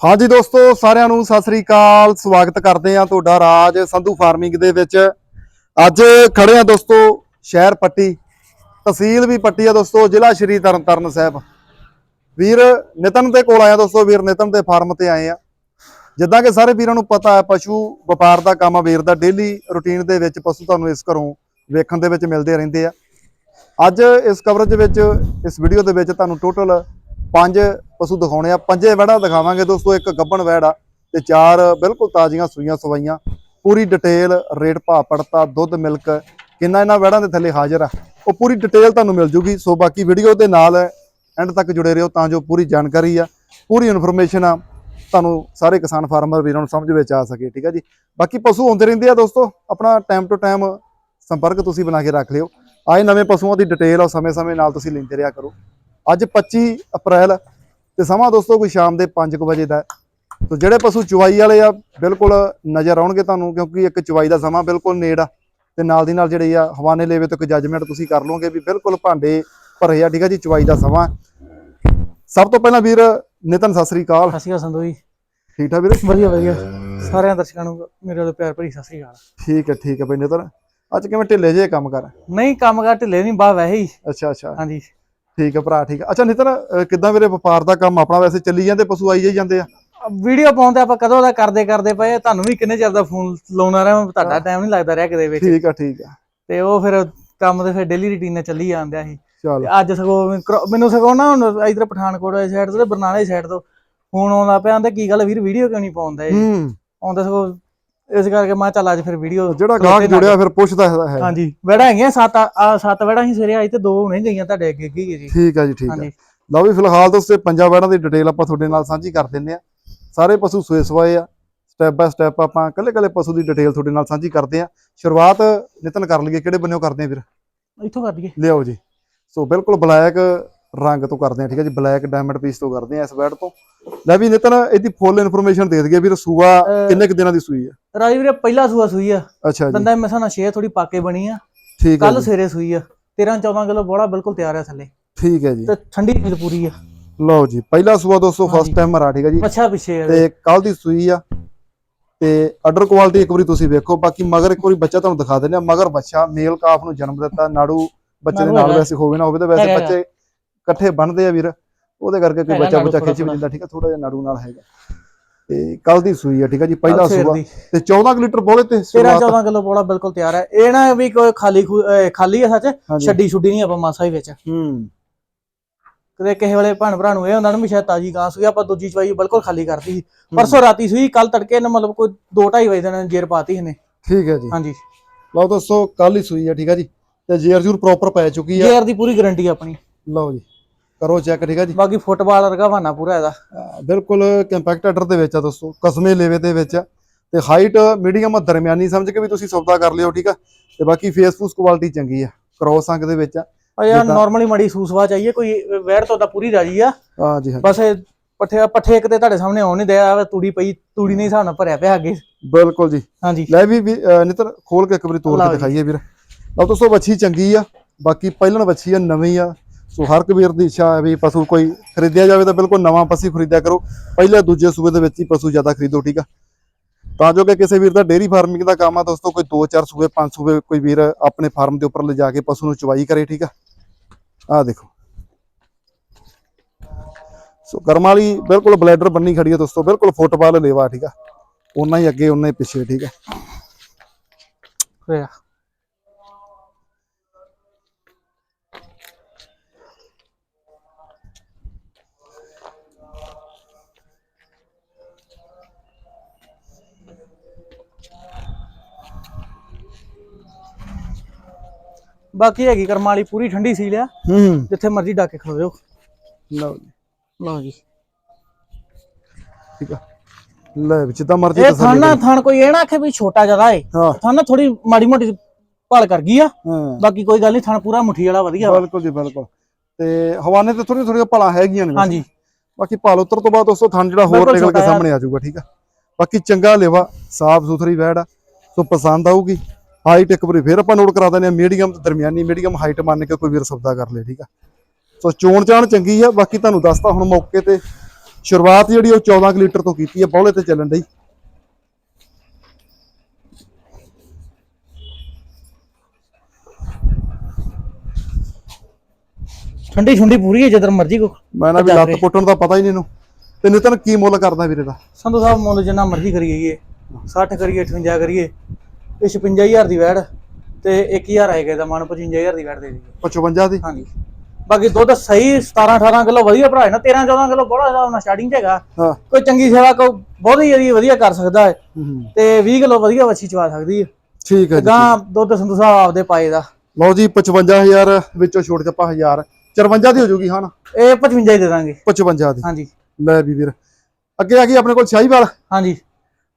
ਹਾਂਜੀ ਦੋਸਤੋ, ਸਾਰਿਆਂ ਨੂੰ ਸਤਿ ਸ੍ਰੀ ਅਕਾਲ। ਸਵਾਗਤ ਕਰਦੇ ਆ ਤੁਹਾਡਾ ਰਾਜ ਸੰਧੂ ਫਾਰਮਿੰਗ ਦੇ ਵਿੱਚ। ਅੱਜ ਖੜੇ ਆ ਦੋਸਤੋ, ਸ਼ਹਿਰ ਪੱਟੀ, ਤਹਿਸੀਲ ਵੀ ਪੱਟੀ ਆ ਦੋਸਤੋ, ਜ਼ਿਲ੍ਹਾ ਸ਼੍ਰੀ ਤਰਨਤਾਰਨ ਸਾਹਿਬ। ਵੀਰ ਨਿਤਨ ਦੇ ਕੋਲ ਆਇਆ ਦੋਸਤੋ, ਵੀਰ ਨਿਤਨ ਦੇ ਫਾਰਮ ਤੇ ਆਏ ਆ। ਜਿੱਦਾਂ ਕਿ ਸਾਰੇ ਵੀਰਾਂ ਨੂੰ ਪਤਾ ਹੈ, ਪਸ਼ੂ ਵਪਾਰ ਦਾ ਕੰਮ ਆ, ਵੀਰ ਦਾ ਡੇਲੀ ਰੁਟੀਨ ਦੇ ਵਿੱਚ ਪਸ਼ੂ ਤੁਹਾਨੂੰ ਇਸ ਘਰੋਂ ਵੇਖਣ ਦੇ ਵਿੱਚ ਮਿਲਦੇ ਰਹਿੰਦੇ ਆ। ਅੱਜ ਇਸ ਕਵਰੇਜ ਵਿੱਚ, ਇਸ ਵੀਡੀਓ ਦੇ ਵਿੱਚ ਤੁਹਾਨੂੰ ਟੋਟਲ ਪੰਜ ਪਸ਼ੂ ਦਿਖਾਉਣੇ ਆ। ਪੰਜੇ ਵੜਾ ਦਿਖਾਵਾਂਗੇ ਦੋਸਤੋ, ਇੱਕ ਗੱਬਣ ਵੈੜ ਆ ਤੇ ਚਾਰ ਬਿਲਕੁਲ ਤਾਜ਼ੀਆਂ ਸੂਈਆਂ ਸਵਾਈਆਂ। ਪੂਰੀ ਡਿਟੇਲ, ਰੇਟ ਭਾਅ ਪੜਤਾ, ਦੁੱਧ ਮਿਲਕ, ਕਿੰਨਾ ਇਹਨਾਂ ਵੈੜਾਂ ਦੇ ਥੱਲੇ ਹਾਜ਼ਰ ਆ। ਉਹ ਪੂਰੀ ਡਿਟੇਲ ਤੁਹਾਨੂੰ ਮਿਲ ਜੂਗੀ। ਸੋ ਬਾਕੀ ਵੀਡੀਓ ਦੇ ਨਾਲ ਐਂਡ ਤੱਕ ਜੁੜੇ ਰਹੋ ਤਾਂ ਜੋ ਪੂਰੀ ਜਾਣਕਾਰੀ ਆ, ਪੂਰੀ ਇਨਫੋਰਮੇਸ਼ਨ ਆ, ਤੁਹਾਨੂੰ ਸਾਰੇ ਕਿਸਾਨ ਫਾਰਮਰ ਵੀਰਾਂ ਨੂੰ ਸਮਝ ਵਿੱਚ ਆ ਸਕੇ, ਠੀਕ ਆ ਜੀ? ਬਾਕੀ ਪਸ਼ੂ ਹੁੰਦੇ ਰਹਿੰਦੇ ਆ ਦੋਸਤੋ, ਆਪਣਾ ਟਾਈਮ ਟੂ ਟਾਈਮ ਸੰਪਰਕ ਤੁਸੀਂ ਬਣਾ ਕੇ ਰੱਖ ਲਿਓ। ਆਏ ਨਵੇਂ ਪਸ਼ੂਆਂ ਦੀ ਡਿਟੇਲ ਆ ਸਮੇਂ-ਸਮੇਂ ਨਾਲ ਤੁਸੀਂ ਲੈਂਦੇ ਰਿਹਾ ਕਰੋ। ਅੱਜ 25 ਅਪ੍ਰੈਲ ਤੇ ਸਮਾਂ ਦੋਸਤੋ ਕੋਈ ਸ਼ਾਮ ਦੇ 5 ਵਜੇ ਦਾ ਹੈ। ਤੋ ਜਿਹੜੇ ਪਸ਼ੂ ਚੁਵਾਈ ਵਾਲੇ ਆ ਬਿਲਕੁਲ ਨਜ਼ਰ ਆਉਣਗੇ ਤੁਹਾਨੂੰ ਕਿਉਂਕਿ ਇੱਕ ਚੁਵਾਈ ਦਾ ਸਮਾਂ ਬਿਲਕੁਲ ਨੇੜ ਆ ਤੇ ਨਾਲ ਦੀ ਨਾਲ ਜਿਹੜੇ ਆ ਹਵਾਨੇ ਲੈਵੇ ਤੋਂ ਇੱਕ ਜੱਜਮੈਂਟ ਤੁਸੀਂ ਕਰ ਲਓਗੇ ਵੀ ਬਿਲਕੁਲ ਭਾਂਡੇ ਭਰੇ ਆ ਠੀਕ ਆ ਜੀ ਚੁਵਾਈ ਦਾ ਸਮਾਂ ਸਭ ਤੋਂ ਪਹਿਲਾਂ ਵੀਰ ਨਿਤਨ ਸਤਿ ਸ੍ਰੀ ਅਕਾਲ। ਸਤਿ ਸ਼੍ਰੀ ਅਕਾਲ ਸੰਧੂ ਜੀ। ਠੀਕ ਠਾਕ ਵੀਰੇ? ਵਧੀਆ ਵਧੀਆ। ਸਾਰਿਆਂ ਦਰਸ਼ਕਾਂ ਨੂੰ ਮੇਰੇ ਵੱਲੋਂ ਪਿਆਰ ਭਰੀ ਸਤਿ ਸ਼੍ਰੀ ਅਕਾਲ। ਠੀਕ ਹੈ ਠੀਕ ਹੈ ਬਈ ਨਿਤਨ। ਅੱਜ ਕਿਵੇਂ ਢਿੱਲੇ ਜੇ ਕੰਮ ਕਰ? ਨਹੀਂ ਕੰਮ ਕਰ ਢਿੱਲੇ ਨਹੀਂ ਬਾ ਵੈਸੇ ਹੀ। ਅੱਛਾ ਅੱਛਾ। ਹਾਂਜੀ। ਠੀਕ ਹੈ ਭਰਾ ਠੀਕ ਹੈ ਅੱਛਾ ਨਿਤਨ ਅਹ ਕਿੱਦਾਂ ਵੀਰੇ ਵਪਾਰ ਦਾ ਕੰਮ? ਆਪਣਾ ਵੈਸੇ ਚੱਲੀ ਜਾਂਦੇ ਪਸ਼ੂ ਆਈ ਜਾਈ ਜਾਂਦੇ ਆ? ਵੀਡੀਓ ਪਾਉਂਦੇ ਆਪਾਂ ਕਦੋਂ ਦਾ ਕਰਦੇ ਕਰਦੇ ਪਏ ਆ, ਤੁਹਾਨੂੰ ਵੀ ਕਿੰਨੇ ਚਿਰ ਦਾ ਫੋਨ ਲਾਉਣਾ ਰਿਹਾ ਤੁਹਾਡਾ ਟਾਈਮ ਨਹੀਂ ਲੱਗਦਾ ਰਿਹਾ ਕਿਤੇ ਵਿੱਚ। ਠੀਕ ਆ ਠੀਕ ਆ। ਤੇ ਉਹ ਫਿਰ ਕੰਮ ਦੇ ਫਿਰ ਡੇਲੀ ਰੁਟੀਨ ਨਾਲ ਚੱਲੀ ਜਾਂਦਿਆ ਸੀ। ਚੱਲ। ਤੇ ਅੱਜ ਸਗੋਂ ਮੈਂ ਕਰੋ- ਮੈਨੂੰ ਸਗੋਂ ਨਾ ਹੁਣ ਇਧਰ ਪਠਾਨਕੋਟ ਵਾਲੀ ਸਾਈਡ ਤੋਂ ਤੇ ਬਰਨਾਲੇ ਸਾਈਡ ਤੋਂ ਫੋਨ ਆਉਂਦਾ ਪਿਆ ਆਂਦਾ ਕੀ ਗੱਲ ਵੀਰ ਵੀਡੀਓ ਕਿਉਂ ਨਹੀਂ ਪਾਉਂਦਾ ਇਹ? ਹੂੰ। ਆਉਂਦਾ ਸਗੋਂ ਇਸ ਕਰਕੇ ਮੈਂ ਚੱਲ ਅੱਜ ਫਿਰ ਵੀਡੀਓ ਜਿਹੜਾ ਗਾਹਕ ਜੁੜਿਆ ਫਿਰ ਪੁੱਛਦਾ ਹੈ ਹਾਂਜੀ ਵੜਾ ਹੈਗੀਆਂ ਸੱਤ ਆ ਸੱਤ ਵੜਾ ਹੀ ਸਵੇਰੇ ਆਈ ਤੇ ਦੋ ਹੁਣੇ ਗਈਆਂ ਤੁਹਾਡੇ ਅੱਗੇ ਅੱਗੇ ਹੀ ਜੀ। ਠੀਕ ਆ ਜੀ ਠੀਕ ਹਾਂਜੀ। ਲਓ ਵੀ ਫਿਲਹਾਲ ਦੋਸਤੋ ਪੰਜਾਬ ਵੈੜਾਂ ਦੀ ਡਿਟੇਲ ਆਪਾਂ ਤੁਹਾਡੇ ਨਾਲ ਸਾਂਝੀ ਕਰ ਦਿੰਦੇ ਆ ਸਾਰੇ ਪਸ਼ੂ ਸੂਏ ਸਵਾਏ ਆ। ਸਟੈਪ ਬਾय ਸਟੈਪ ਆਪਾਂ ਕੱਲੇ ਕੱਲੇ ਪਸ਼ੂ ਦੀ ਡਿਟੇਲ ਤੁਹਾਡੇ ਨਾਲ ਸਾਂਝੀ ਕਰਦੇ ਆ ਸ਼ੁਰੂਆਤ ਨਿਤਨ ਕਰ ਲਈਏ ਕਿਹੜੇ ਬੰਨਿਓ ਕਰਦੇ ਆ ਵੀਰ ਇੱਥੋਂ ਕਰ ਦਈਏ ਲਿਆਓ ਜੀ। ਸੋ ਬਿਲਕੁਲ ਬਲੈਕ ਰੰਗ ਤੋਂ ਕਰਦੇ ਆ ਠੀਕ ਹੈ ਜੀ? ਬਲੈਕ ਡਾਇਮੰਡ ਪੀਸ ਤੋਂ ਕਰਦੇ ਆ ਇਸ ਬੈਡ ਤੋਂ। ਲੈ ਵੀ ਨਿਤਨ ਇਹਦੀ ਫੁੱਲ ਇਨਫੋਰਮੇਸ਼ਨ ਦੇ ਦਈਏ ਵੀਰ ਸੂਆ ਕਿੰਨੇ ਕੁ ਦਿਨਾਂ ਦੀ ਸੂਈ ਆ? ਰਾਜੀ ਵੀਰੇ ਪਹਿਲਾ ਸੂਆ ਸੂਈ ਆ। ਅੱਛਾ ਜੀ। ਦੰਦਾ ਮਸਾਂ ਨਾਲ ਛੇ ਥੋੜੀ ਪਾਕੇ ਬਣੀ ਆ। ਠੀਕ ਹੈ ਕੱਲ ਸਵੇਰੇ ਸੂਈ ਆ। 13 14 ਕਿਲੋ ਬੋੜਾ ਬਿਲਕੁਲ ਤਿਆਰ ਆ ਥੱਲੇ। ਠੀਕ ਹੈ ਜੀ। ਤੇ ਠੰਡੀ ਨੀਂਦ ਪੂਰੀ ਆ। ਲਓ ਜੀ ਪਹਿਲਾ ਸੂਆ ਦੋਸਤੋ ਫਸਟ। ਟਾਈਮ ਮਰਾ ਠੀਕ ਹੈ ਜੀ। ਅੱਛਾ ਪਿੱਛੇ ਤੇ ਕੱਲ ਦੀ ਸੂਈ ਆ। ਤੇ ਆਰਡਰ ਕੁਆਲਿਟੀ ਇੱਕ ਵਾਰੀ ਤੁਸੀਂ ਵੇਖੋ। ਬਾਕੀ ਮਗਰ ਇੱਕ ਵਾਰੀ ਬੱਚਾ ਤੁਹਾਨੂੰ ਦਿਖਾ ਦਿੰਦੇ ਆ। ਮਗਰ ਬੱਚਾ ਮੇਲ ਕਾਫ ਨੂੰ ਜਨਮ ਦਿੱਤਾ। ਨਾੜੂ ਬੱਚੇ ਦੇ ਨਾਲ। ਵੈਸੇ ਹੋਵੇ ਨਾ ਹੋਵੇ ਤਾਂ ਵੈਸੇ ਬੱਚੇ ਇਕੱਠੇ ਬਣਦੇ ਆ ਵੀਰ ਉਹਦੇ ਕਰਕੇ ਕੋਈ ਬੱਚਾ ਬੱਚਾ ਖਿੱਚ ਵੀ ਦਿੰਦਾ ਠੀਕ ਆ? ਥੋੜਾ ਜਿਹਾ ਨਾੜੂ ਨਾਲ ਹੈਗਾ। ਤੇ ਕੱਲ ਦੀ ਸੂਈ ਆ ਠੀਕ ਆ ਜੀ? ਪਹਿਲਾ ਸੂਆ। ਤੇ 14 ਕੁ ਲੀਟਰ ਬੋਲੇ ਤੇ 13 ਸ਼ੁਰੂਆਤ। 14 ਕਿਲੋ ਬੋੜਾ ਬਿਲਕੁਲ ਤਿਆਰ ਹੈ ਇਹ ਨਾ ਵੀ ਕੋਈ ਖਾਲੀ ਖਾਲੀ ਆ ਸੱਚ ਛੱਡੀ ਛੁੱਡੀ ਨਹੀਂ ਆਪਾਂ ਮਾਸਾ ਹੀ ਵਿੱਚ। ਹੂੰ। ਕਦੇ ਕਿਸੇ ਵੇਲੇ ਭੈਣ ਭਰਾ ਨੂੰ ਇਹ ਹੁੰਦਾ ਨਾ ਵੀ ਸ਼ਾਇਦ ਤਾਜੀ ਗਾਂ ਸੂਈ ਆਪਾਂ ਦੂਜੀ ਚਵਾਈ ਬਿਲਕੁਲ ਖਾਲੀ ਕਰਤੀ ਸੀ। ਪਰਸੋਂ ਰਾਤੀ ਸੂਈ ਕੱਲ ਤੜਕੇ ਨੇ ਮਤਲਬ ਕੋਈ 2:30 ਵਜੇ ਦੇ ਨਾਲ ਜੇਰ ਪਾਤੀ ਇਹਨੇ। ਠੀਕ ਹੈ ਜੀ। ਹਾਂਜੀ। ਲਓ ਦੋਸਤੋ ਕੱਲ ਹੀ ਸੂਈ ਆ ਠੀਕ ਆ ਜੀ? ਤੇ ਜੇਰ ਜੂਰ ਪ੍ਰੋਪਰ ਪੈ ਚੁੱਕੀ ਆ। ਜੇਰ ਦੀ ਪੂਰੀ ਗਾਰੰਟੀ ਆਪਣੀ। ਲਓ ਜੀ ਕਰੋ ਚੈੱਕ ਠੀਕ ਆ ਜੀ? ਬਾਕੀ ਫੁੱਟਬਾਲ ਵਰਗਾ ਬਹਾਨਾ ਪੂਰਾ ਇਹਦਾ। ਅਹ ਬਿਲਕੁਲ ਕੰਪੈਕਟ ਆਰਡਰ ਦੇ ਵਿੱਚ ਆ ਦੋਸਤੋ ਕਸਮੇ ਲੇਵੇ ਦੇ ਵਿੱਚ ਆ। ਤੇ ਹਾਈਟ ਮੀਡੀਅਮ ਦਰਮਿਆਨੀ ਸਮਝ ਕੇ ਵੀ ਤੁਸੀਂ ਸੌਦਾ ਕਰ ਲਿਓ ਠੀਕ ਆ? ਤੇ ਬਾਕੀ ਫੇਸ ਫੂਸ ਕੁਆਲਿਟੀ ਚੰਗੀ ਆ ਕ੍ਰੋਸ ਅੰਗ ਦੇ ਵਿੱਚ ਆ। ਆ ਯਾਰ ਜਿੱਦਾਂ- ਨਾਰਮਲੀ ਮੜੀ ਸੂਸਵਾ ਚਾਹੀਏ ਕੋਈ ਵੈਰ ਤੋਂ ਤਾਂ ਪੂਰੀ ਰਾਜੀ ਆ। ਹਾਂ ਜੀ ਹਾਂ ਬਸ ਇਹ ਪੱਠੇ ਪੱਠੇ ਇੱਕ ਤੇ ਤੁਹਾਡੇ ਸਾਹਮਣੇ ਆਉਣ ਨਹੀਂ ਦਿਆ ਤੂੜੀ ਪਈ ਤੂੜੀ ਨਹੀਂ ਹਿਸਾਬ ਨਾਲ ਭਰਿਆ ਪਿਆ ਅੱਗੇ। ਬਿਲਕੁਲ ਜੀ। ਹਾਂਜੀ ਲੈ ਵੀ ਵੀ, ਅਹ ਨਿਤਰ ਖੋਲ ਕੇ ਇੱਕ ਵਾਰੀ ਤੋੜ ਲਓ ਕੇ ਜੀ। ਦਿਖਾਈਏ ਵੀਰ। ਲਓ ਦੋਸਤੋ ਵੱਛੀ ਚੰਗੀ ਆ ਬਾਕੀ ਪਹਿਲਣ ਵੱਛੀ ਆ ਨਵੀਂ ਆ। ਸੋ ਹਰ ਕਬੀਰ ਦੀ ਇੱਛਾ ਹੈ ਵੀ ਪਸ਼ੂ ਕੋਈ ਖਰੀਦਿਆ ਜਾਵੇ ਤਾਂ ਬਿਲਕੁਲ ਨਵਾਂ ਪਸ਼ੂ ਖਰੀਦਿਆ ਕਰੋ। ਪਹਿਲੇ ਦੂਜੇ ਸੂਬੇ ਦੇ ਵਿੱਚ ਹੀ ਪਸ਼ੂ ਜ਼ਿਆਦਾ ਖਰੀਦੋ, ਠੀਕ ਆ? ਤਾਂ ਜੋ ਕਿ ਕਿਸੇ ਵੀਰ ਦਾ ਡੇਰੀ ਫਾਰਮਿੰਗ ਦਾ ਕੰਮ ਆ, ਦੋਸਤੋ, ਕੋਈ 2-4 ਸੂਬੇ 5 ਸੂਬੇ ਕੋਈ ਵੀਰ ਆਪਣੇ ਫਾਰਮ ਦੇ ਉੱਪਰ ਲਿਜਾ ਕੇ ਪਸ਼ੂ ਨੂੰ ਚਵਾਈ ਕਰੇ, ਠੀਕ ਆ? ਆਹ ਦੇਖੋ। ਸੋ ਕਰਮ ਬਿਲਕੁਲ ਬਲੈਡਰ ਬੰਨੀ ਖੜੀ ਹੈ ਦੋਸਤੋ, ਬਿਲਕੁਲ ਫੁੱਟਬਾਲ ਲੇਵਾ, ਠੀਕ ਆ? ਉਹਨਾਂ ਹੀ ਅੱਗੇ ਉਹਨਾਂ ਹੀ ਪਿੱਛੇ, ਠੀਕ ਆ? ਹੋਇਆ। ਬਾਕੀ ਹੈਗੀ ਕਰਮਾਂ ਵਾਲੀ ਪੂਰੀ ਠੰਡੀ ਸੀ ਲਿਆ ਹੂੰ। ਜਿੱਥੇ ਮਰਜ਼ੀ ਡਾਕੇ ਜਾਓ ਲਓ। ਜੀ। ਲਓ ਜੀ। ਠੀਕ ਆ। ਲੈ ਵੀ ਜਿੱਦਾਂ ਮਰਜ਼ੀ ਇਹ ਥਣ। ਥਣ ਕੋਈ ਇਹ ਨਾ ਆਖੇ ਵੀ ਛੋਟਾ ਜ਼ਿਆਦਾ ਏ। ਥਣ ਥੋੜੀ ਮਾੜੀ ਮੋਟੀ ਭਾਲ ਕਰ ਗਈ ਆ। ਬਾਕੀ ਕੋਈ ਗੱਲ ਨਹੀਂ ਥਣ ਪੂਰਾ ਮੁੱਠੀ ਵਾਲਾ ਵਧੀਆ। ਬਿਲਕੁਲ ਜੀ ਬਿਲਕੁਲ। ਤੇ ਹਵਾਨੇ ਤੇ ਥੋੜੀ ਥੋੜੀਆਂ ਭਲਾ ਹੈਗੀਆਂ ਨੇ। ਹਾਂਜੀ। ਬਾਕੀ ਭਾਲ ਉਤਰ ਤੋਂ ਬਾਅਦ ਦੋਸਤੋ ਥਣ ਜਿਹੜਾ ਹੋਰ ਨਿਕਲ ਕੇ ਆ। ਸਾਹਮਣੇ ਆ ਜਾਊਗਾ ਠੀਕ ਆ। ਬਾਕੀ ਚੰਗਾ ਲੇਵਾ ਸਾਫ਼ ਸੁਥਰੀ ਵੈੜ ਆ। ਸੋ ਪਸੰਦ ਆਊਗੀ। ਹਾਈਟ ਇੱਕ ਵਾਰੀ ਫੇਰ ਆਪਾਂ ਨੋਟ ਕਰਾ ਦਿੰਦੇ ਆ ਮੀਡੀਅਮ ਤੇ ਦਰਮਿਆਨੀ ਮੀਡੀਅਮ ਹਾਈਟ ਮੰਨ ਕੇ ਕੋਈ ਵੀਰ ਸੌਦਾ ਕਰ ਲੇ ਠੀਕ ਆ? ਸੋ ਚੋਣ ਚਾਣ ਚੰਗੀ ਆ ਬਾਕੀ ਤੁਹਾਨੂੰ ਦੱਸਤਾ ਹੁਣ ਮੌਕੇ ਤੇ ਸ਼ੁਰੂਆਤ ਜਿਹੜੀ ਉਹ 14 ਕੁ ਲੀਟਰ ਤੋਂ ਕੀਤੀ ਹੈ ਬੌਲੇ ਤੇ ਚੱਲਣ ਡਈ। ਠੰਡੀ ਠੰਡੀ ਪੂਰੀ ਹੈ ਜਦੋਂ ਮਰਜ਼ੀ ਕੋ ਮੈਂ ਨਾ ਵੀ ਲੱਤ ਪੁੱਟਣ ਦਾ ਪਤਾ ਹੀ ਨਹੀਂ ਇਹਨੂੰ। ਤੇ ਨਿਤਨ ਕੀ ਮੁੱਲ ਕਰਦਾ ਵੀਰੇ ਦਾ? ਸੰਧੂ ਸਾਹਿਬ ਮੁੱਲ ਜਿੰਨਾ ਮਰਜ਼ੀ ਕਰੀਏ 60 ਕਰੀਏ 58 ਕਰੀਏ। ਇਹ 56000 ਦੀ ਵੈੜ ਤੇ 1000 ਆਏਗਾ ਦਾ ਮਨ 55000 ਦੀ ਵੈੜ ਦੇ ਦਈਏ 55 ਦੀ? ਹਾਂਜੀ। ਬਾਕੀ ਦੁੱਧ ਸਹੀ 17 18 ਕਿਲੋ ਵਧੀਆ ਭਰਾ ਹੈ ਨਾ 13 14 ਕਿਲੋ ਬੜਾ ਹਿਸਾਬ ਨਾਲ ਸਟਾਰਟਿੰਗ ਹੈਗਾ। ਹਾਂ। ਕੋਈ ਚੰਗੀ ਸੇਵਾ ਕੋ ਬਹੁਤ ਹੀ ਵਧੀਆ- ਵਧੀਆ ਕਰ ਸਕਦਾ ਹੈ। ਤੇ 20 ਕਿਲੋ ਵਧੀਆ ਵੱਛੀ ਚਵਾ ਸਕਦੀ ਹੈ। ਠੀਕ ਹੈ ਜੀ। ਗਾਂ ਦੁੱਧ ਸੰਧੂ ਸਾਹਿਬ ਆਪਦੇ ਪਾਏ ਦਾ। ਲਓ ਜੀ 55000 ਵਿੱਚੋਂ ਛੋਟ ਚੱਪਾ 1000 54 ਦੀ ਹੋ ਜਾਊਗੀ ਹਾਂ ਇਹ 55 ਹੀ ਦੇ ਦਾਂਗੇ। 55 ਦੀ। ਹਾਂਜੀ। ਲੈ ਵੀ ਵੀਰ। ਅੱਗੇ ਆ ਗਈ ਆਪਣੇ ਕੋਲ ਸ਼ਾਹੀਵਾਲ? ਹਾਂਜੀ।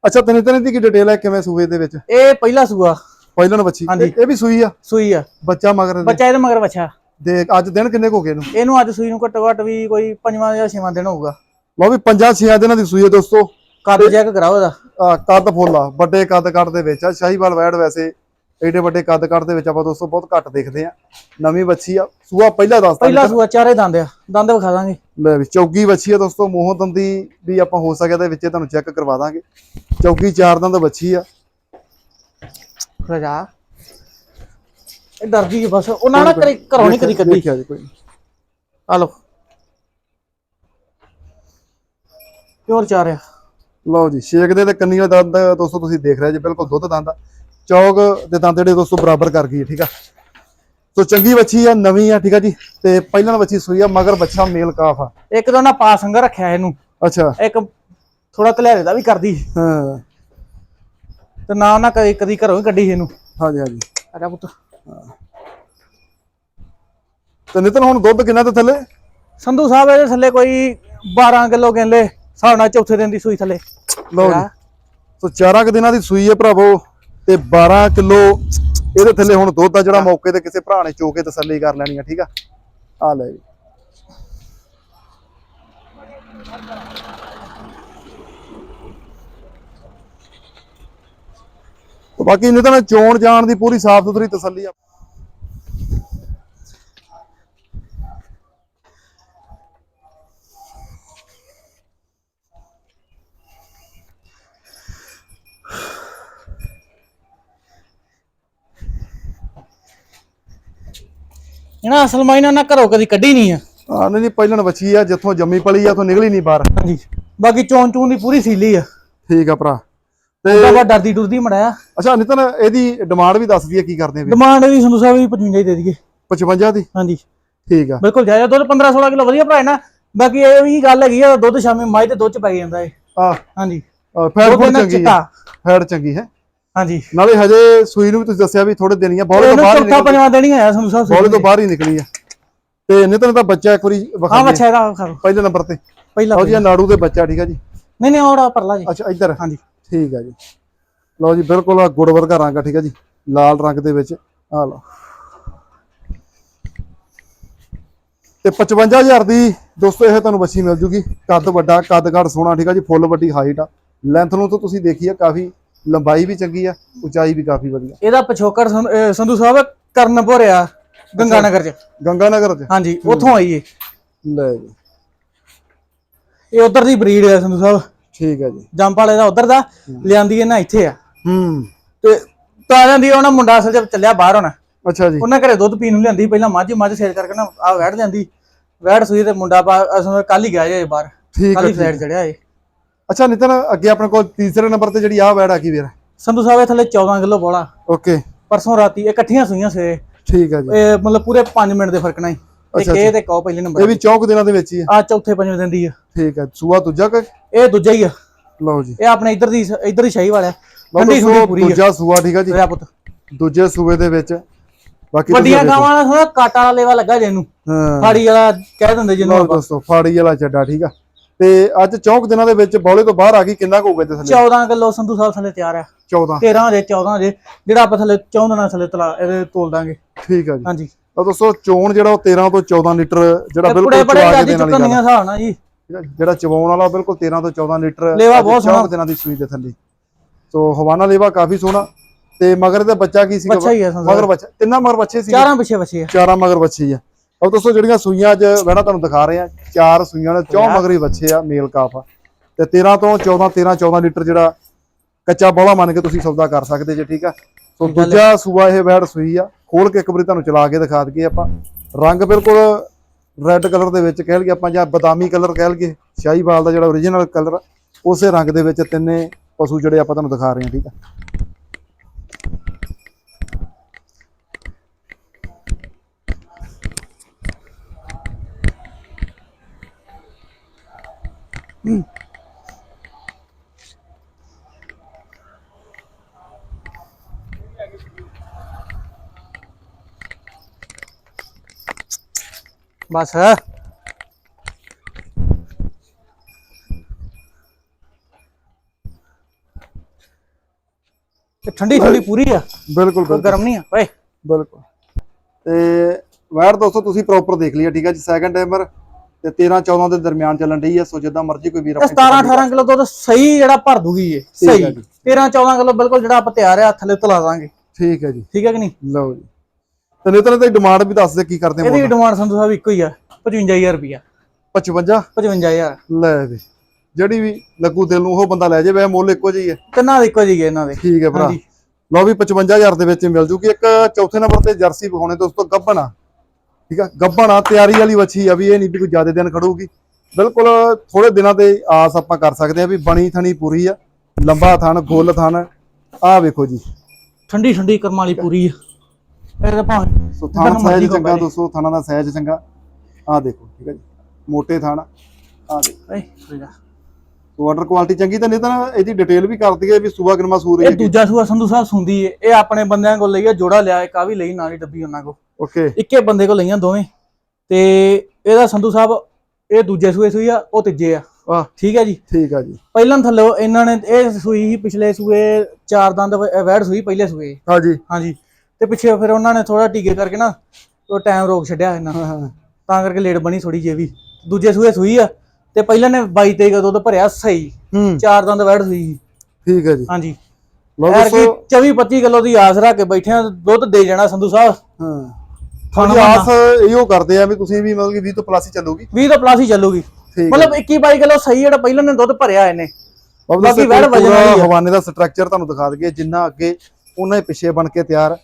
ਅੱਛਾ ਤਨੇ ਤਨੇ ਦੀ ਕੀ ਡਿਟੇਲ ਹੈ? ਕਿਵੇਂ ਸੂਏ ਦੇ ਵਿੱਚ? ਇਹ ਪਹਿਲਾ ਸੂਆ। ਪਹਿਲਾਂ ਨੂੰ ਬੱਚੀ ਹਾਂਜੀ। ਇਹ ਵੀ ਸੂਈ ਆ? ਸੂਈ ਆ। ਬੱਚਾ ਮਗਰ ਦੇ ਬੱਚਾ ਇਹਦੇ ਮਗਰ ਬੱਚਾ ਦੇਖ ਅੱਜ ਦਿਨ ਕਿੰਨੇ ਕੁ ਹੋ ਗਏ ਇਹਨੂੰ? ਇਹਨੂੰ ਅੱਜ ਸੂਈ ਨੂੰ ਘੱਟੋ ਘੱਟ ਵੀ ਕੋਈ ਪੰਜਵਾਂ ਜਾਂ ਛੇਵਾਂ ਦਿਨ ਹੋਊਗਾ। ਲਓ ਵੀ 5-6 ਦਿਨਾਂ ਦੀ ਸੂਈ ਹੈ ਦੋਸਤੋ। ਕੱਦ ਚੈੱਕ ਕਰਾਓ ਇਹਦਾ। ਆ ਕੱਦ ਫੁੱਲ ਵੱਡੇ ਕੱਦ ਕੱਦ ਦੇ ਵਿੱਚ ਆ। ਸ਼ਾਹੀਵਾਲ ਵੈੜ ਵੈਸੇ ਏਡੇ ਵੱਡੇ ਕੱਦ ਕੱਦ ਦੇ ਵਿੱਚ ਆਪਾਂ ਦੋਸਤੋ ਬਹੁਤ ਘੱਟ ਦੇਖਦੇ ਆ ਨਵੀਂ ਬੱਚੀ ਆ। ਸੂਆ ਪਹਿਲਾ ਦੱਸਦਾ ਪਹਿਲਾ ਸੂਆ ਚਾਰੇ ਦੰਦ ਆ। ਦੰਦ ਵਿਖਾ ਦਾਂਗੇ। ਲੈ ਵੀ ਚੌਗੀ ਬੱਚੀ ਆ ਦੋਸਤੋ। ਮੋਹ ਦੰਦੀ ਵੀ ਆਪਾਂ ਹੋ ਸਕਿਆ ਦੇ ਵਿੱਚ ਤੁਹਾਨੂੰ ਚੈੱਕ ਕਰਵਾ ਦਾਂਗੇ। ਚੌਗੀ ਚਾਰ ਦੰਦ ਬੱਚੀ ਆ। ਰਜਾ ਇਹ ਡਰਦੀ ਬਸ। ਉਹਨਾਂ ਨਾਲ ਕਰੀ ਘਰੋਂ ਨਹੀਂ ਕਦੀ ਕੱਢੀ। ਆ ਲਓ। ਪਿਓਰ ਚਾਰਿਆ ਲਓ ਜੀ ਛੇਕ ਦੇ ਤੇ ਕੰਨੀਆਂ ਦੰਦ ਦੋਸਤੋ ਤੁਸੀਂ ਦੇਖ ਰਹੇ ਜੀ ਬਿਲਕੁਲ ਦੁੱਧ ਦੰਦ ਚੌਗ ਦੇ ਦੰਦ ਜਿਹੜੇ ਦੋਸਤੋ ਬਰਾਬਰ ਕਰ ਗਈ ਠੀਕ ਆ? ਸੋ ਚੰਗੀ ਬੱਚੀ ਆ ਨਵੀਂ ਆ ਠੀਕ ਆ ਜੀ? ਤੇ ਪਹਿਲਾਂ ਬੱਚੀ ਸੂਈ ਆ ਮਗਰ ਬੱਚਾ ਮੇਲ ਕਾਫ ਆ। ਇੱਕ ਤਾਂ ਨਾ ਪਾਸ ਅੰਗਾ ਰੱਖਿਆ ਇਹਨੂੰ। ਅੱਛਾ। ਇੱਕ ਥੋੜਾ ਤਲਿਆਰੇ ਦਾ ਵੀ ਕਰਦੀ ਹਾਂ। ਤੇ ਨਾ ਨਾ ਕਦੀ ਕਦੀ ਘਰੋਂ ਹੀ ਕੱਢੀ ਇਹਨੂੰ। ਹਾਂਜੀ ਹਾਂਜੀ। ਜਾ ਪੁੱਤ। ਤੇ ਨਿਤਨ ਹੁਣ ਦੁੱਧ ਕਿੰਨਾ ਤੇ ਥੱਲੇ? ਸੰਧੂ ਸਾਹਿਬ ਇਹਦੇ ਥੱਲੇ ਕੋਈ 12 ਕਿਲੋ ਕਹਿੰਦੇ ਹਿਸਾਬ ਨਾਲ ਚੌਥੇ ਦਿਨ ਦੀ ਸੂਈ ਥੱਲੇ। ਲਓ ਜੀ। ਸੋ ਚਾਰਾਂ ਕੁ ਦਿਨਾਂ ਦੀ ਸੂਈ ਹੈ ਭਰਾਵੋ। ਤੇ 12 ਕਿਲੋ ਇਹਦੇ ਥੱਲੇ ਹੁਣ ਦੁੱਧ ਆ ਜਿਹੜਾ ਮੌਕੇ ਤੇ ਕਿਸੇ ਭਰਾ ਨੇ ਚੋ ਕੇ ਤਸੱਲੀ ਕਰ ਲੈਣੀ ਆ, ਠੀਕ ਆ? ਆ ਲੈ ਜੀ। ਬਾਕੀ ਇਹਨੇ ਤਾਂ ਚੋਣ ਜਾਣ ਦੀ ਪੂਰੀ ਸਾਫ਼ ਸੁਥਰੀ ਤਸੱਲੀ ਆ। ਇਹਨਾਂ ਅਸਲ ਮਾਇਨਾ ਨਾ ਘਰੋਂ ਕਦੀ ਕੱਢੀ ਨਹੀਂ ਆ। ਆ ਨਹੀਂ ਨਹੀਂ ਪਹਿਲਣ ਬੱਚੀ ਆ ਜਿੱਥੋਂ ਜੰਮੀ ਪਲੀ ਆ ਉਥੋਂ ਨਿਕਲੀ ਨਹੀਂ ਬਾਹਰ। ਹਾਂਜੀ। ਬਾਕੀ ਚੌਂ ਚੂੰ ਦੀ ਪੂਰੀ ਸੀਲੀ ਆ। ਠੀਕ ਆ ਭਰਾ। ਤੇ ਉਹਦਾ ਵਾ ਡਰਦੀ ਡੁਰਦੀ ਮੜਾਇਆ ਅੱਛਾ ਨਿਤਨ ਇਹਦੀ ਡਿਮਾਂਡ ਵੀ ਦੱਸ ਦਈਏ ਕੀ ਕਰਦੇ ਆ ਵੀ? ਡਿਮਾਂਡ ਵੀ ਸੰਧੂ ਸਾਹਿਬ ਵੀ 55 ਹੀ ਦੇ ਦਈਏ। 55 ਦੀ? ਹਾਂਜੀ। ਠੀਕ ਆ। ਬਿਲਕੁਲ ਜਾਇਜ਼ ਦੁੱਧ 15 16 ਕਿਲੋ ਵਧੀਆ ਭਰਾ ਹੈ ਨਾ। ਬਾਕੀ ਇਹ ਵੀ ਗੱਲ ਹੈਗੀ ਆ ਦੁੱਧ ਸ਼ਾਮੀ ਮਾਈ ਤੇ ਦੁੱਧ ਚ ਪੈ ਜਾਂਦਾ ਏ। ਆ। ਹਾਂਜੀ। ਫੈਟ ਚੰਗੀ ਹੈ ਫੈਟ ਚੰਗੀ ਹੈ। ਹਾਂਜੀ। ਨਾਲੇ ਹਜੇ ਸੂਈ ਨੂੰ ਵੀ ਤੁਸੀਂ ਦੱਸਿਆ ਵੀ ਥੋੜੇ ਦਿਨ ਹੀ ਆ ਬੋਲੇ ਤੋਂ ਬਾਹਰ ਹੀ ਚੌਥਾ ਪੰਜਵਾਂ ਦਿਨ ਹੀ ਆਇਆ ਸਾਹਿਬ ਬੋਲੇ ਤੋਂ ਬਾਹਰ ਹੀ ਨਿਕਲੀ ਆ। ਤੇ ਨਿਤਨ ਦਾ ਬੱਚਾ ਇੱਕ ਵਾਰੀ ਹਾਂ ਵਿਖਾ ਬੱਚਾ ਇਹਦਾ ਖਾ ਪਹਿਲੇ ਨੰਬਰ ਤੇ। ਪਹਿਲਾ ਲਓ ਜੀ ਨਾੜੂ ਦੇ ਬੱਚਾ ਠੀਕ ਆ ਜੀ? ਨਹੀਂ ਨਹੀਂ ਔੜਾ ਪਰਲਾ ਜੀ। ਅੱਛਾ ਇੱਧਰ। ਹਾਂਜੀ। ਠੀਕ ਆ ਜੀ। ਲਓ ਜੀ ਬਿਲਕੁਲ ਆ ਗੁੜ ਵਰਗਾ ਰੰਗ ਆ ਠੀਕ ਆ ਜੀ? ਲਾਲ ਰੰਗ ਦੇ ਵਿੱਚ ਆ ਲਓ। ਤੇ 55000 ਦੀ ਦੋਸਤੋ ਇਹ ਤੁਹਾਨੂੰ ਬੱਚੀ ਮਿਲ ਜੂਗੀ। ਕੱਦ ਵੱਡਾ ਕੱਦ ਘੜ ਸੋਹਣਾ ਠੀਕ ਆ ਜੀ? ਫੁੱਲ ਵੱਡੀ ਹਾਈਟ ਆ। ਲੈਂਥ ਨੂੰ ਤਾਂ ਤੁਸੀਂ ਦੇਖੀ ਆ ਕਾਫੀ ਲੰਬਾਈ ਵੀ ਚੰਗੀ ਆ ਉਚਾਈ ਵੀ ਕਾਫੀ ਵਧੀਆ। ਇਹਦਾ ਪਿਛੋਕੜ ਸੰਧੂ- ਅਹ ਸੰਧੂ ਸਾਹਿਬ ਕਰਨ ਭੋਰਿਆ ਗੰਗਾ ਨਗਰ ਚ। ਗੰਗਾ ਨਗਰ ਚ? ਹਾਂਜੀ ਉੱਥੋਂ ਆਈ ਏ ਲੈ ਜੀ। ਇਹ ਉਧਰ ਦੀ ਬਰੀਡ ਹੈ ਸੰਧੂ ਸਾਹਿਬ। ਠੀਕ ਆ ਜੀ। ਜੰਪਾਲੇ ਦਾ ਉਧਰ ਦਾ ਲਿਆਂਦੀ ਇਹ ਨਾ ਇੱਥੇ ਆ। ਹੂੰ। ਤੇ ਤਾਂ ਜਾਂਦੀ ਉਹਨਾਂ ਮੁੰਡਾ ਅਸਲ ਚ ਚੱਲਿਆ ਬਾਹਰ ਹੁਣ। ਅੱਛਾ ਜੀ। ਉਹਨਾਂ ਘਰੇ ਦੁੱਧ ਪੀਣ ਨੂੰ ਲਿਆਂਦੀ ਪਹਿਲਾਂ ਮੱਝ ਮੱਝ ਸੇਲ ਕਰਕੇ ਨਾ ਆ ਵੈੜ ਲਿਆਂਦੀ। ਵੈੜ ਸੂਈ ਤੇ ਮੁੰਡਾ ਅਸਲ ਕੱਲ ਹੀ ਗਿਆ ਜੇ ਬਾਹਰ। ਠੀਕ ਕੱਲ ਆ ਹੀ ਫਲੈਟ ਚੜਿਆ ਏ ਅੱਛਾ ਨਿਤਨ ਅੱਗੇ ਆਪਣੇ ਕੋਲ ਤੀਸਰੇ ਨੰਬਰ ਤੇ ਜਿਹੜੀ ਆਹ ਵੈੜ ਆ ਗਈ ਵੀਰ? ਸੰਧੂ ਸਾਹਿਬ ਇਹ ਥੱਲੇ 14 ਕਿਲੋ ਬੋਲਾ। ਓਕੇ। ਪਰਸੋਂ ਰਾਤੀ ਇਹ ਇਕੱਠੀਆਂ ਸੂਈਆਂ ਸਵੇਰੇ। ਠੀਕ ਆ ਜੀ। ਇਹ ਮਤਲਬ ਪੂਰੇ 5 ਮਿੰਟ ਦੇ ਫ਼ਰਕ ਨਾਲ ਹੀ। ਇੱਕ ਅੱਛਾ, ਇਹ ਤੇ ਕਹੋ ਪਹਿਲੇ ਇਹ ਨੰਬਰ ਵੀ ਚੌਕ ਦਿਨਾਂ ਦੇ ਵਿੱਚ ਹੀ ਆ। ਆ ਚੌਥੇ ਪੰਜਵੇਂ ਦਿਨ ਦੀ ਆ। ਠੀਕ ਆ। ਸੂਆ ਦੂਜਾ ਕਿ? ਇਹ ਦੂਜਾ ਹੀ ਆ। ਲਓ ਜੀ। ਇਹ ਆਪਣੇ ਇੱਧਰ ਦੀ ਇੱਧਰ ਦੀ ਸ਼ਾਹੀ ਵਾਲਾ ਲਓ ਠੰਡੀ ਦੋਸਤੋ, ਠੰਡੀ ਪੂਰੀ ਆ। ਦੂਜਾ ਸੂਆ ਠੀਕ ਆ ਜੀ। ਰਿਆ ਪੁੱਤ। ਦੂਜੇ ਸੂਏ ਦੇ ਵਿੱਚ। ਬਾਕੀ ਤੁਸੀਂ ਵੱਡੀਆਂ ਦੇਖੋ। ਗਾਵਾਂ ਦਾ ਥੋੜਾ ਕਾਟਾ ਵਾਲਾ ਲੇਵਾ ਲੱਗਾ ਜੇ ਇਹਨੂੰ। ਹਾਂ। ਫਾੜੀ ਵਾਲਾ ਕਹਿ ਦਿੰਦੇ ਜਿਹਨੂੰ ਲਓ ਆਪਾਂ। ਦੋਸਤੋ ਫਾੜੀ ਵਾਲਾ ਚੱਡਾ ਠੀਕ ਆ। ਤੇ ਅੱਜ ਚੌਕ ਦਿਨਾਂ ਦੇ ਵਿੱਚ ਬੌਲੇ ਤੋਂ ਬਾਹਰ ਆ ਗਈ ਕਿੰਨਾ ਕੁ ਹੋਊਗਾ ਤੇ ਥੱਲੇ? 14 ਕਿਲੋ ਸੰਧੂ ਸਾਹਿਬ ਥੱਲੇ ਤਿਆਰ ਆ 14 13 ਦੇ 14 ਦੇ ਜਿਹੜਾ ਆਪਾਂ ਥੱਲੇ 14 ਨਾਲ ਥੱਲੇ ਤਲਾ ਇਹਦੇ ਤੋਲ ਦਾਂਗੇ। ਠੀਕ ਆ ਜੀ। ਹਾਂਜੀ। ਤਾਂ ਦੋਸਤੋ ਚੋਣ ਜਿਹੜਾ ਉਹ 13 ਤੋਂ 14 ਲੀਟਰ ਜਿਹੜਾ ਬਿਲਕੁਲ ਚਵਾ ਕੇ ਦੇਣ ਵਾਲੀ ਹਿਸਾਬ ਨਾਲ ਜੀ। ਜਿਹੜਾ ਚਵਾਉਣ ਵਾਲਾ ਬਿਲਕੁਲ 13 ਤੋਂ 14 ਲੀਟਰ ਲੇਵਾ ਬਹੁਤ ਸੋਹਣਾ। ਦਿਨਾਂ ਦੀ ਸੂਈ ਦੇ ਥੱਲੇ। ਸੋ ਹਵਾਨਾ ਲੇਵਾ ਕਾਫੀ ਸੋਹਣਾ। ਤੇ ਮਗਰ ਇਹਦਾ ਬੱਚਾ ਕੀ ਸੀਗਾ? ਬੱਚਾ ਹੀ ਸੰਧੂ ਮਗਰ ਬੱਚਾ ਤਿੰਨਾਂ ਮਗਰ ਬੱਚੇ ਸੀ ਚਾਰਾਂ ਪਿੱਛੇ ਬੱਚੇ ਆ। ਚਾਰਾਂ ਮਗਰ ਬੱਚੀ ਆ। ਉਹ ਦੋਸਤੋ ਜਿਹੜੀਆਂ ਸੂਈਆਂ ਅੱਜ ਵੈੜਾ ਤੁਹਾਨੂੰ ਦਿਖਾ ਰਹੇ ਚਾਰ ਸੂਈਆਂ ਨੇ ਚੌਂ। ਮਗਰੀ ਬੱਚੇ ਆ ਮੇਲ ਕਾਫ ਆ ਤੇ 13 ਤੋਂ 14 13 14 ਲੀਟਰ ਜਿਹੜਾ ਕੱਚਾ ਬੋਲਾ ਮੰਨ ਕੇ ਤੁਸੀਂ ਸੌਦਾ ਕਰ ਸਕਦੇ ਜੇ ਠੀਕ ਆ ਸੋ। ਦੂਜਾ ਸੂਆ ਇਹ ਵੈੜ ਸੂਈ ਆ ਖੋਲ ਕੇ ਇੱਕ ਵਾਰੀ ਤੁਹਾਨੂੰ ਚਲਾ ਕੇ ਦਿਖਾ ਦਈਏ ਆਪਾਂ ਰੰਗ ਬਿਲਕੁਲ ਰੈੱਡ ਕਲਰ ਦੇ ਵਿੱਚ ਕਹਿ ਲਈਏ ਆਪਾਂ ਜਾਂ ਬਦਾਮੀ ਕਲਰ ਕਹਿ ਲਈਏ ਸ਼ਾਹੀਵਾਲ ਦਾ ਜਿਹੜਾ origignal ਕਲਰ ਉਸੇ ਰੰਗ ਦੇ ਵਿੱਚ ਤਿੰਨੇ ਪਸ਼ੂ ਜਿਹੜੇ ਆਪਾਂ ਤੁਹਾਨੂੰ ਦਿਖਾ ਰਹੇ ਹਾਂ ਠੀਕ ਆ ਬਸ ਤੇ ਠੰਡੀ ਠੰਡੀ ਪੂਰੀ ਆ ਬਿਲਕੁਲ ਕੋਈ ਬਿਲਕੁਲ ਗਰਮ ਨਹੀਂ ਆ ਓਏ ਬਿਲਕੁਲ ਤੇ ਵੈਰ ਦੋਸਤੋ ਤੁਸੀਂ ਪ੍ਰੋਪਰ ਦੇਖ ਲਿਆ ਠੀਕ ਹੈ ਜੀ ਸੈਕੰਡ ਟਾਈਮਰ ਤੇ 13 14 ਦੇ ਦਰਮਿਆਨ ਚੱਲਣ ਢਈ ਹੈ ਸੋ ਜਿੱਦਾਂ ਮਰਜ਼ੀ ਕੋਈ ਵੀਰ ਇਹ ਆਪਣੀ 17 18 ਕਿਲੋ ਦੁੱਧ ਸਹੀ ਜਿਹੜਾ ਭਰ ਦੂਗੀ ਇਹ ਹੈ ਸਹੀ। ਜੀ। 13 14 ਕਿਲੋ ਬਿਲਕੁਲ ਜਿਹੜਾ ਆਪਾਂ ਤਿਆਰ ਆ ਥੱਲੇ ਤਲਾ ਦਾਂਗੇ। ਠੀਕ ਹੈ ਜੀ। ਠੀਕ ਹੈ ਕਿ ਨਹੀਂ? ਲਓ ਜੀ। ਤੇ ਨਿਤਨ ਦੀ ਡਿਮਾਂਡ ਵੀ ਦੱਸ ਦੇ ਕੀ ਕਰਦੇ ਇਹਦੀ ਹੋ ਡਿਮਾਂਡ ਸੰਧੂ ਸਾਹਿਬ ਇੱਕੋ ਹੀ ਆ 55000 ਰੁਪਿਆ 55 55000 ਲੈ ਵੀ ਜਿਹੜੀ ਵੀ ਲੱਗੂ ਦਿਲ ਨੂੰ ਉਹ ਬੰਦਾ ਲੈ ਜਾਵੇ ਮੁੱਲ ਇੱਕੋ ਜਿਹੀ ਹੈ। ਤਿੰਨਾਂ ਦੇ ਇੱਕੋ ਜਿਹੇ ਇਹਨਾਂ ਦੇ। ਠੀਕ ਹੈ ਭਰਾ। ਲਓ ਵੀ 55000 ਦੇ ਵਿੱਚ ਹੀ ਮਿਲ ਜੂਗੀ। ਇੱਕ ਚੌਥੇ ਨੰਬਰ ਤੇ ਜਰਸੀ ਵਿਖਾਉਣੇ ਦੋਸਤੋ ਗੱਬਣ ਆ। ਠੀਕ ਆ? ਗੱਬਣ ਆ ਤਿਆਰੀ ਵਾਲੀ ਵੱਛੀ ਆ ਵੀ ਇਹ ਨਹੀਂ ਵੀ ਕੋਈ ਜ਼ਿਆਦਾ ਦਿਨ ਖੜੂਗੀ। ਬਿਲਕੁਲ ਥੋੜੇ ਦਿਨਾਂ ਤੇ ਆਸ ਆਪਾਂ ਕਰ ਸਕਦੇ ਆ ਵੀ ਬਣੀ ਥਣੀ ਪੂਰੀ ਆ ਲੰਬਾ ਥਣ ਗੋਲ ਥਣ ਆ ਵੇਖੋ ਜੀ। ਠੰਡੀ ਠੰਡੀ ਕਰਮ ਵਾਲੀ ਪੂਰੀ ਆ। ਇਹ ਤਾਂ ਭਾਵੇਂ ਸੋ ਥਣ ਕਹੋ ਚੰਗਾ। ਦੋਸਤੋ ਥਣਾਂ ਦਾ ਸਾਈਜ਼ ਚੰਗਾ। ਆ ਦੇਖੋ ਠੀਕ ਹੈ ਜੀ। ਮੋਟੇ ਥਣ ਆ ਦੇਖੋ। ਸੋ ਆਰਡਰ ਕੁਆਲਿਟੀ ਚੰਗੀ ਤਾਂ ਨਹੀਂ ਤਾਂ ਇਹਦੀ ਡਿਟੇਲ ਵੀ ਕਰ ਦਈਏ ਵੀ ਸੂਆ ਕਿਨਮਾ ਸੂਰ ਇਹ ਦੂਜਾ ਸੂਆ ਸੰਧੂ ਸਾਹਿਬ ਸੁੰਦੀ ਏ ਇਹ ਆਪਣੇ ਬੰਦਿਆਂ ਕੋਲ ਲਈ ਆ ਜੋੜਾ ਲਿਆ ਇੱਕ ਆ ਵੀ ਲਈ ਨਾਲ ਹੀ ਡੱਬੀ ਉਹਨਾਂ ਕੋ ਓਕੇ ਇੱਕੇ ਬੰਦੇ ਕੋਲ ਲਈਆਂ ਦੋਵੇਂ। ਤੇ ਇਹਦਾ ਸੰਧੂ ਸਾਹਿਬ ਇਹ ਦੂਜੇ ਸੂਏ ਸੂਈ ਆ ਉਹ ਤੀਜੇ ਆ। ਵਾਹ। ਠੀਕ ਹੈ ਜੀ? ਠੀਕ ਆ ਜੀ। ਪਹਿਲਾਂ ਥੱਲੇ ਇਹਨਾਂ ਨੇ ਇਹ ਸੂਈ ਸੀ ਪਿਛਲੇ ਸੂਏ ਚਾਰ ਦੰਦ ਵੈੜ ਸੂਈ ਪਹਿਲੇ ਸੂਏ। ਹਾਂ ਜੀ। ਹਾਂਜੀ। ਤੇ ਪਿੱਛੇ ਫਿਰ ਉਹਨਾਂ ਨੇ ਥੋੜਾ ਟੀਕੇ ਕਰਕੇ ਨਾ ਉਹ ਟਾਈਮ ਰੋਕ ਛੱਡਿਆ ਇਹਨਾਂ ਹਾਂ ਹਾਂ ਤਾਂ ਕਰਕੇ ਲੇਟ ਬਣੀ ਥੋੜੀ ਜਿਹੀ ਵੀ। ਦੂਜੇ ਸੂਏ ਸੂਈ ਆ ਤੇ ਪਹਿਲਾਂ ਨੇ 22 23 ਦਾ ਦੁੱਧ ਭਰਿਆ ਸਹੀ। ਹੂੰ। ਚਾਰ ਦੰਦ ਵੈੜ ਸੂਈ। ਠੀਕ ਹੈ ਜੀ। ਹਾਂਜੀ। ਲਓ ਐਰ ਕੀ ਦੋਸਤੋ 24 25 ਕਿਲੋ ਦੀ ਆਸ ਰੱਖ ਕੇ ਬੈਠੇ ਆ ਦੁੱਧ ਦੇ ਜਾਣਾ ਸੰਧੂ ਸਾਹਿਬ। ਹਾਂ। ਥੋੜੀ ਆਸ ਇਹੋ ਕਰਦੇ ਆ ਵੀ ਤੁਸੀਂ ਵੀ ਮਤਲਬ ਕਿ 20 ਤੋਂ ਪਲੱਸ ਹੀ ਚੱਲੂਗੀ। 20 ਤੋਂ ਪਲੱਸ ਹੀ ਚੱਲੂਗੀ। ਮਤਲਬ 21 22 ਕਿਲੋ ਸਹੀ ਜਿਹੜਾ ਪਹਿਲਾਂ ਨੇ ਦੁੱਧ ਭਰਿਆ ਇਹਨੇ। ਬਾਕੀ ਬਾਕੀ ਵੈੜ ਵਜਨ ਵਾਲੀ ਆ। ਹਵਾਨੇ ਦਾ ਸਟਰਕਚਰ ਤੁਹਾਨੂੰ ਦਿਖਾ ਦਈਏ ਜਿੰਨਾ ਅੱਗੇ ਉਹਨਾਂ ਹੀ ਪਿੱਛੇ ਬਣ ਕੇ ਤਿਆਰ।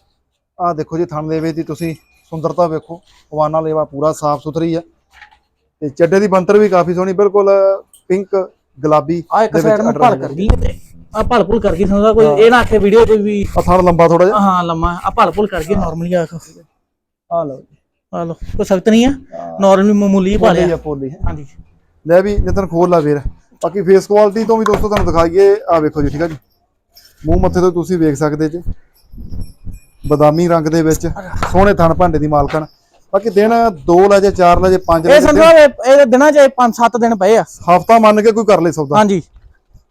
ਆਹ ਦੇਖੋ ਜੀ ਥਣ ਦੇ ਵਿੱਚ ਦੀ ਤੁਸੀਂ ਸੁੰਦਰਤਾ ਵੇਖੋ। ਹਵਾਨਾ ਲੇਵਾ ਪੂਰਾ ਸਾਫ਼ ਸੁਥਰੀ ਆ। ਤੇ ਚੱਡੇ ਦੀ ਬੰਤਰ ਵੀ ਕਾਫੀ ਸੋਹਣੀ ਬਿਲਕੁਲ ਪਿੰਕ ਗੁਲਾਬੀ ਆ ਇੱਕ ਸਾਈਡ ਨੂੰ ਭਲ। ਕਰ ਗਈ ਤੇ। ਆ ਭਲ ਭੁਲ ਕਰ ਗਈ ਸੰਧੂ ਕੋਈ ਇਹ ਨਾ ਆਖੇ ਵੀਡੀਓ ਕੋਈ ਵੀ ਆ ਥਣ ਲੰਬਾ ਥੋੜਾ ਜਿਹਾ। ਹਾਂ ਲੰਮਾ ਆ ਭਲ ਭੁਲ ਕਰ ਗਈ ਨਾਰਮਲੀ ਆਖੋ ਆ ਲਓ ਜੀ। ਆ ਲੋ ਕੋਈ ਸਖਤ ਨਹੀਂ ਆ। ਨਾਰਮਲੀ ਮਾਮੂਲੀ ਪਾ ਲਿਆ। ਪੋਲੀ ਹੈ ਹਾਂਜੀ। ਲੈ ਵੀ ਨਿਤਨ ਖੋਲ ਲਾ ਵੀਰ ਬਾਕੀ ਫੇਸ ਕੁਆਲਿਟੀ ਤੋਂ ਵੀ ਦੋਸਤੋ ਤੁਹਾਨੂੰ ਦਿਖਾਈਏ। ਆ ਵੇਖੋ ਜੀ ਠੀਕ ਆ ਜੀ। ਮੂੰਹ ਮੱਥੇ ਤੋਂ ਤੁਸੀਂ ਵੇਖ ਸਕਦੇ ਜੀ। ਬਦਾਮੀ ਰੰਗ ਦੇ ਵਿੱਚ। ਸੋਹਣੇ ਥਣ ਭਾਂਡੇ ਦੀ ਮਾਲਕਣ। ਬਾਕੀ ਦਿਨ 2 ਲੈ ਜੇ 4 ਲੈ ਜੇ 5 ਲੈ ਇਹ ਜੇ ਸੰਧੂ ਸਾਹਿਬ ਇਹ ਦਿਨਾਂ ਚ 5-7 ਦਿਨ ਪਏ ਆ। ਹਫਤਾ ਮੰਨ ਕੇ ਕੋਈ ਕਰ ਲੇ ਸੌਦਾ। ਹਾਂਜੀ।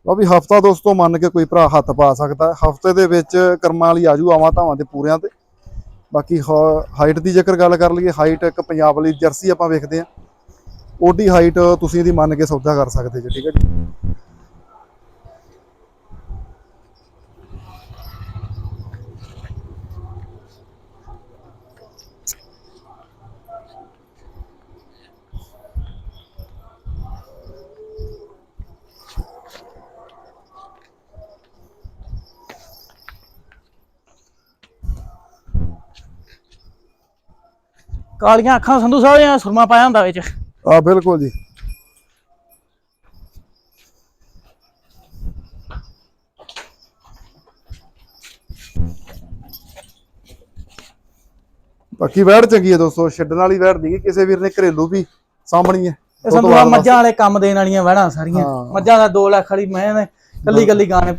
ਲਓ ਵੀ ਹਫਤਾ ਦੋਸਤੋ ਮੰਨ ਕੇ ਕੋਈ ਭਰਾ ਹੱਥ ਪਾ ਸਕਦਾ। ਹਫ਼ਤੇ ਦੇ ਵਿੱਚ ਕਰਮਾਂ ਵਾਲੀ ਆਜੂ ਆਵਾਂ ਧਾਵਾਂ ਦੇ ਪੂਰਿਆਂ ਤੇ। ਬਾਕੀ ਹਾਈਟ ਦੀ ਜੇਕਰ ਗੱਲ ਕਰ ਲਈਏ ਹਾਈਟ ਇੱਕ ਪੰਜਾਬ ਵਾਲੀ ਜਰਸੀ ਆਪਾਂ ਵੇਖਦੇ ਆ ਉਹਦੀ ਹਾਈਟ ਤੁਸੀਂ ਇਹਦੀ ਮੰਨ ਕੇ ਸੌਦਾ ਕਰ ਸਕਦੇ ਜੀ, ਠੀਕ ਹੈ ਜੀ। ਕਾਲੀਆਂ ਅੱਖਾਂ ਸੰਧੂ ਸਾਹਿਬ ਜਾਂ ਸੁਰਮਾ ਪਾਇਆ ਹੁੰਦਾ ਵਿੱਚ। ਆ ਬਿਲਕੁਲ ਜੀ। ਬਾਕੀ ਵੈੜ ਚੰਗੀ ਹੈ ਦੋਸਤੋ ਛੱਡਣ ਵਾਲੀ ਵੈੜ ਨਹੀਂ ਕਿਸੇ ਵੀਰ ਨੇ ਘਰੇਲੂ ਵੀ ਸਾਂਭਣੀ ਹੈ ਇਹ ਸੰਧੂ ਸਾਹਿਬ ਮੱਝਾਂ ਵਾਲੇ ਕੰਮ ਦੇਣ ਵਾਲੀਆਂ ਵਹਿਣਾ ਸਾਰੀਆਂ। ਹਾਂ। ਮੱਝਾਂ ਦਾ 2 ਲੱਖ ਵਾਲੀ ਮੈਂ ਨੇ ਕੱਲੀ ਕੱਲੀ ਗਾਣੇ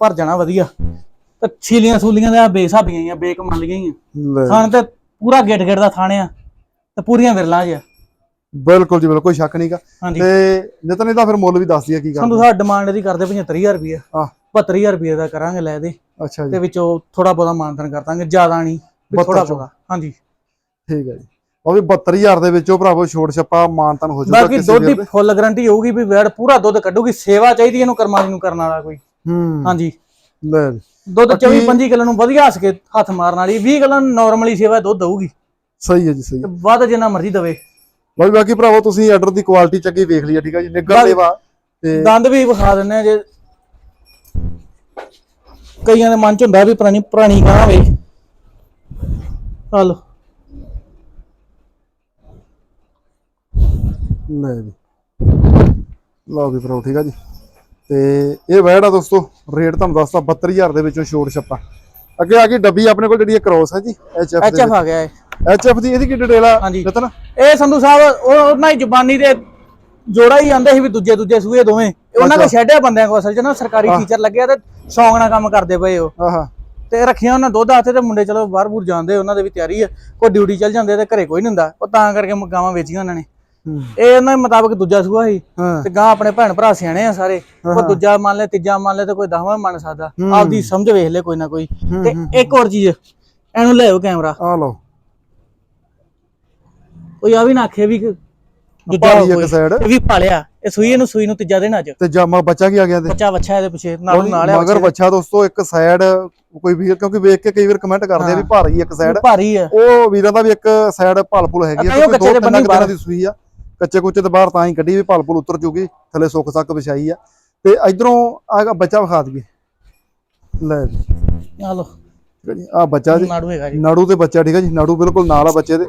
ਭਰ ਜਾਣਾ ਵਧੀਆ। ਤੇ ਛੀਲੀਆਂ ਸੂਲੀਆਂ ਦੇ ਬੇਸਾਬੀਆਂ ਆ ਬੇਕਮਾਲ ਲਈਆਂ ਹੀ ਆ। ਲੈ, ਥਾਣ ਤੇ ਪੂਰਾ ਗੇਟ ਗੇਟ ਦਾ ਥਾਣੇ ਆ ਤੇ ਪੂਰੀਆਂ ਵਿਰਲਾਂ ਜਿਆ ਬਿਲਕੁਲ ਜੀ ਬਿਲਕੁਲ ਕੋਈ ਸ਼ੱਕ ਨਹੀਂਗਾ ਹਾਂਜੀ। ਤੇ ਨਿਤਨ ਇਹਦਾ ਫਿਰ ਮੁੱਲ ਵੀ ਦੱਸ ਦਈਏ ਕੀ ਸੰਧੂ ਕਰਦੇ ਸਾਹਿਬ ਡਿਮਾਂਡ ਦੀ ਕਰਦੇ 75000 ਰੁਪਏ ਆ 72000 ਰੁਪਏ ਦਾ ਕਰਾਂਗੇ ਲੈ ਦੇ। ਅੱਛਾ ਤੇ ਜੀ ਵਿੱਚੋਂ ਥੋੜਾ ਬਹੁਤਾ ਮਾਨਤਨ ਕਰ ਦਾਂਗੇ ਜ਼ਿਆਦਾ ਨਹੀਂ ਵੀ ਥੋੜਾ 72 ਚੋਂ। ਬਹੁਤਾ। ਹਾਂਜੀ। ਠੀਕ ਹੈ ਜੀ। ਉਹ ਵੀ 72000 ਦੇ ਵਿੱਚੋਂ ਭਰਾਵੋ ਛੋਟ ਛੱਪਾ ਮਾਨਤਨ ਹੋ ਜਾਊਗਾ ਬਾਕੀ ਦੁੱਧ ਦੀ। ਫੁੱਲ ਗਾਰੰਟੀ ਹੋਊਗੀ ਵੀ ਵੇੜ ਪੂਰਾ ਦੁੱਧ ਕੱਢੂਗੀ ਸੇਵਾ ਚਾਹੀਦੀ ਇਹਨੂੰ ਕਰਮਾਲੀ ਨੂੰ ਕਰਨ ਵਾਲਾ ਕੋਈ। ਹੂੰ। ਹਾਂਜੀ। ਲੈ ਜੀ। ਦੁੱਧ ਬਾਕੀ- 24 25 ਕਿਲੋ ਨੂੰ ਵਧੀਆ ਹੱਸ ਕੇ ਹੱਥ ਮਾਰਨ ਵਾਲੀ 20 ਕਿਲੋ ਨਾਰਮਲੀ ਸੇਵਾ ਦੁੱਧ ਦਊਗੀ। ਸਹੀ ਹੈ ਜੀ ਸਹੀ ਹੈ। ਤੇ ਵੱਧ ਜਿੰਨਾ ਮਰਜ਼ੀ ਦਵੇ। ਬਾਕੀ ਬਾਕੀ ਭਰਾਵੋ ਤੁਸੀਂ ਆਰਡਰ ਦੀ ਕੁਆਲਿਟੀ ਚੰਗੀ ਵੇਖ ਲਈ ਠੀਕ ਆ ਜੀ ਨਿੱਗਰ ਲੇਵਾ ਤੇ ਦੰਦ ਵੀ ਵਿਖਾ ਦਿੰਨੇ ਆ ਜੇ ਕਈਆਂ ਦੇ ਮਨ ਚ ਹੁੰਦਾ ਵੀ ਪੁਰਾਣੀ ਪੁਰਾਣੀ ਗਾਂ ਵੇ। ਹਲੋ। ਲੈ ਜੀ ਲਓ ਵੀ ਭਰਾਵੋ ਠੀਕ ਆ ਜੀ। ਤੇ ਇਹ ਵੈੜ ਆ ਦੋਸਤੋ ਰੇਟ ਤੁਹਾਨੂੰ ਦੱਸਤਾ 72000 ਦੇ ਵਿੱਚੋਂ ਛੋੜ ਛੱਪਾ। ਅੱਗੇ ਆ ਗਈ ਡੱਬੀ ਆਪਣੇ ਕੋਲ ਜਿਹੜੀ ਇਹ ਕ੍ਰੋਸ ਹੈ ਜੀ ਐਚਐਫ ਐਚ ਐਫ ਆ ਗਿਆ ਇਹ। ਐਚਐਫ ਦੀ ਇਹਦੀ ਕੀ ਡਿਟੇਲ ਆ। ਰਤਨ? ਇਹ ਸੰਧੂ ਸਾਹਿਬ ਉਹ ਉਹਨਾਂ ਹੀ ਜ਼ਬਾਨੀ ਦੇ ਜੋੜਾ ਹੀ ਆਂਦੇ ਸੀ ਵੀ ਦੂਜੇ ਦੂਜੇ ਸੂਏ ਦੋਵੇਂ। ਉਹਨਾਂ ਕੋਲ ਛੱਡਿਆ ਬੰਦਿਆਂ ਕੋਲ ਅਸਲ ਚ ਨਾ ਸਰਕਾਰੀ ਟੀਚਰ ਲੱਗਿਆ ਤੇ ਸ਼ੌਂਕ ਨਾਲ ਕੰਮ ਕਰਦੇ ਪਏ ਉਹ। ਆਹਾ ਤੇ ਰੱਖਿਆ ਉਹਨਾਂ ਦੁੱਧ ਆਥੇ ਤੇ ਮੁੰਡੇ ਚਲੋ ਬਾਹਰ ਬੂਰ ਜਾਂਦੇ ਉਹਨਾਂ ਦੇ ਵੀ ਤਿਆਰੀ ਹੈ ਕੋਈ ਡਿਊਟੀ ਚੱਲ ਜਾਂਦੇ ਤੇ ਘਰੇ ਕੋਈ ਨਹੀਂ ਹੁੰਦਾ। ਉਹ ਤਾਂ ਕਰਕੇ ਗਾਵਾਂ ਵੇਚੀਆਂ ਉਹਨਾਂ ਨੇ। ਹੂੰ। ਇਹ ਉਹਨਾਂ ਦੇ ਮੁਤਾਬਕ ਦੂਜਾ ਸੂਆ ਸੀ ਹਾਂ। ਤੇ ਗਾਂ ਆਪਣੇ ਭੈਣ ਭਰਾ ਸਿਆਣੇ ਆ ਸਾਰੇ। ਕੋਈ ਦੂਜਾ ਮੰਨ ਲੈ ਤੀਜਾ ਮੰਨ ਲੈ ਤੇ ਕੋਈ ਦਸਵਾਂ ਮੰਨ ਸਕਦਾ। ਆਪਦੀ ਸਮਝ ਵੇਖ ਲੈ ਕੋਈ ਨਾ ਕੋਈ। ਤੇ ਇੱਕ ਹੋਰ ਚੀਜ਼ ਇਹਨੂੰ ਲਿਆਓ ਕੈਮਰਾ। ਆ ਲਓ। ਕੋਈ ਆ ਵੀ ਨਾ ਆਖੇ ਵੀ ਕਿ ਦੂਜਾ ਇੱਕ ਕੋਈ। ਸਾਈਡ ਇਹ ਵੀ ਪਾਲਿਆ ਇਹ ਸੂਈ ਨੂੰ ਸੂਈ ਨੂੰ ਤੀਜਾ ਦਿਨ ਅੱਜ। ਤੇ ਜਾਮਾ ਬੱਚਾ ਕੀ ਆ ਗਿਆ ਤੇ ਬੱਚਾ ਬੱਚਾ ਇਹਦੇ ਪਿੱਛੇ ਨਾਲ ਨਾਲ ਆ ਮਗਰ ਬੱਚਾ ਦੋਸਤੋ ਇੱਕ ਸਾਈਡ ਕੋਈ ਵੀਰ ਕਿਉਂਕਿ ਵੇਖ ਕੇ ਕਈ ਵਾਰ ਕਮੈਂਟ ਕਰਦੇ ਆ ਵੀ ਭਾਰੀ ਇੱਕ ਸਾਈਡ ਭਾਰੀ ਆ। ਉਹ ਵੀਰਾਂ ਦਾ ਵੀ ਇੱਕ ਸਾਈਡ ਭਲਪੁਲ ਹੈਗੀ ਆ ਉਹ ਕਿਉਂਕਿ ਕੱਚੇ ਦੋ ਦੇ ਤਿੰਨ ਬੰਨੀ ਕੁ ਦਿਨਾਂ ਬਾਹਰ। ਦੀ ਸੂਈ ਆ। ਕੱਚੇ ਕੁੱਚੇ ਤੇ ਬਾਹਰ ਤਾਂ ਹੀ ਕੱਢੀ ਵੀ ਭਲਪੁਲ ਉਤਰ ਜੂਗੀ ਥੱਲੇ ਸੁੱਕ ਸੱਕ ਵਿਛਾਈ ਆ। ਤੇ ਇਧਰੋਂ ਆ ਬੱਚਾ ਵਿਖਾ ਦਈਏ। ਲੈ ਜੀ। ਆ ਲੋ ਆ ਬੱਚਾ ਜੀ। ਨਾੜੂ ਹੈਗਾ ਜੀ। ਨਾੜੂ ਤੇ ਬੱਚਾ ਠੀਕ ਹੈ ਜੀ ਨਾੜੂ ਬਿਲਕੁਲ ਨਾਲ ਆ ਬੱਚੇ ਦੇ।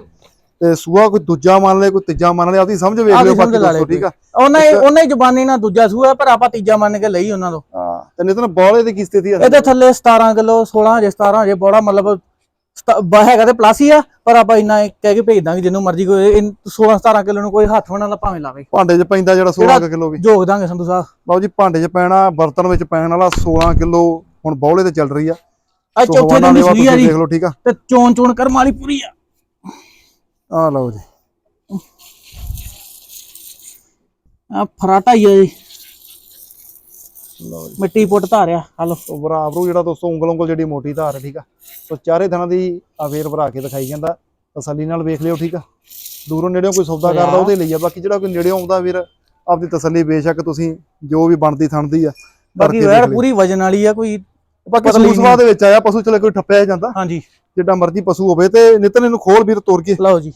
ਤੇ ਸੂਆ ਕੋਈ ਦੂਜਾ ਮੰਨ ਲੈ ਕੋਈ ਤੀਜਾ ਮੰਨ ਲੈ ਆਪਦੀ ਸਮਝ ਵੇਖ ਲਿਓ ਬਾਕੀ ਠੀਕ ਆ? ਉਹਨਾਂ ਹੀ ਉਹਨਾਂ ਹੀ ਜ਼ਬਾਨੀ ਨਾਲ ਦੂਜਾ ਸੂਆ ਪਰ ਆਪਾਂ ਤੀਜਾ ਮੰਨ ਕੇ ਲਈ ਉਹਨਾਂ ਤੋਂ। ਹਾਂ ਤੇ ਨਿਤਨ ਬੋਲੇ ਦੀ ਕੀ ਸਥਿਤੀ ਆ? ਇਹਦੇ ਥੱਲੇ 17 ਕਿਲੋ 16 ਹਜੇ 17 ਹਜੇ ਬੋੜਾ ਮਤਲਬ ਬ- ਹੈਗਾ ਤੇ ਪਲੱਸ ਹੀ ਆ ਪਰ ਆਪਾਂ ਇੰਨਾ ਕਹਿ ਕੇ ਭੇਜ ਦਾਂਗੇ ਜਿਹਨੂੰ ਮਰਜ਼ੀ ਕੋਈ 16 17 ਕਿਲੋ ਨੂੰ ਕੋਈ ਹੱਥ ਵਣਾ ਲਾ ਭਾਵੇਂ ਲਾਵੇ। ਭਾਂਡੇ 'ਚ ਪੈਂਦਾ ਜਿਹੜਾ 16 ਕਿਲੋ ਵੀ। ਜੋਗ ਦਾਂਗੇ ਸੰਧੂ ਸਾਹਿਬ। ਲਓ ਜੀ ਭਾਂਡੇ 'ਚ ਪੈਣਾ ਬਰਤਨ ਵਿੱਚ ਪੈਣ ਵਾਲਾ 16 ਕਿਲੋ ਹੁਣ ਬੌਲੇ ਤੇ ਚੱਲ ਰਹੀ ਆ। ਆ ਚੌਥੇ ਦਿਨ ਦੀ ਸੂਈ ਆ ਜੀ। ਦੇਖ ਲਓ ਠੀਕ ਆ? ਤੇ ਚੋਣ ਚੋਣ ਕਰਮ ਵਾਲੀ ਪੂਰੀ ਆ। ਆ ਲਓ ਜੀ। ਆ ਫਰਾਟਾ ਹੀ ਆ ਜੀ। ਮਿੱਟੀ ਪੁੱਟ ਧਾਰਿਆ। ਹਲੋ ਬਰਾਬਰੂ ਜਿਹੜਾ ਦੋਸਤੋ ਉਂਗਲ ਉਂਗਲ ਜਿਹੜੀ ਮੋਟੀ ਧਾਰ ਹੈ ਠੀਕ ਆ? ਸੋ ਚਾਰੇ ਥਾਂ ਦੀ ਅਵੇਰ ਭਰਾ ਕੇ ਦਿਖਾਈ ਜਾਂਦਾ। ਤਸੱਲੀ ਨਾਲ ਵੇਖ ਲਿਓ ਠੀਕ ਆ? ਦੂਰੋਂ ਨੇੜਿਓਂ ਕੋਈ ਸੌਦਾ ਕਰਦਾ ਉਹਦੇ ਲਈ ਆ। ਬਾਕੀ ਜਿਹੜਾ ਕੋਈ ਨੇੜਿਓਂ ਆਉਂਦਾ ਵੀਰ ਆਪਦੀ ਤਸੱਲੀ ਬੇਸ਼ੱਕ ਤੁਸੀਂ ਜੋ ਵੀ ਬਣਦੀ ਥਣਦੀ ਆ ਬਾਕੀ ਲਿਓ। ਪੂਰੀ ਵਜਨ ਵਾਲੀ ਆ ਕੋਈ ਬਾਕੀ ਪਤਲੀ ਸੂਸਵਾ ਦੇ ਵਿੱਚ ਆਇਆ ਪਸ਼ੂ ਚਲੇ ਕੋਈ ਠੱਪਿਆ ਜਾਂਦਾ? ਹਾਂਜੀ। ਜਿੱਡਾ ਮਰਜ਼ੀ ਪਸ਼ੂ ਹੋਵੇ ਤੇ ਨਿਤਨ ਇਹਨੂੰ ਖੋਲ ਵੀਰ ਤੋੜ ਕੇ। ਲਓ ਜੀ।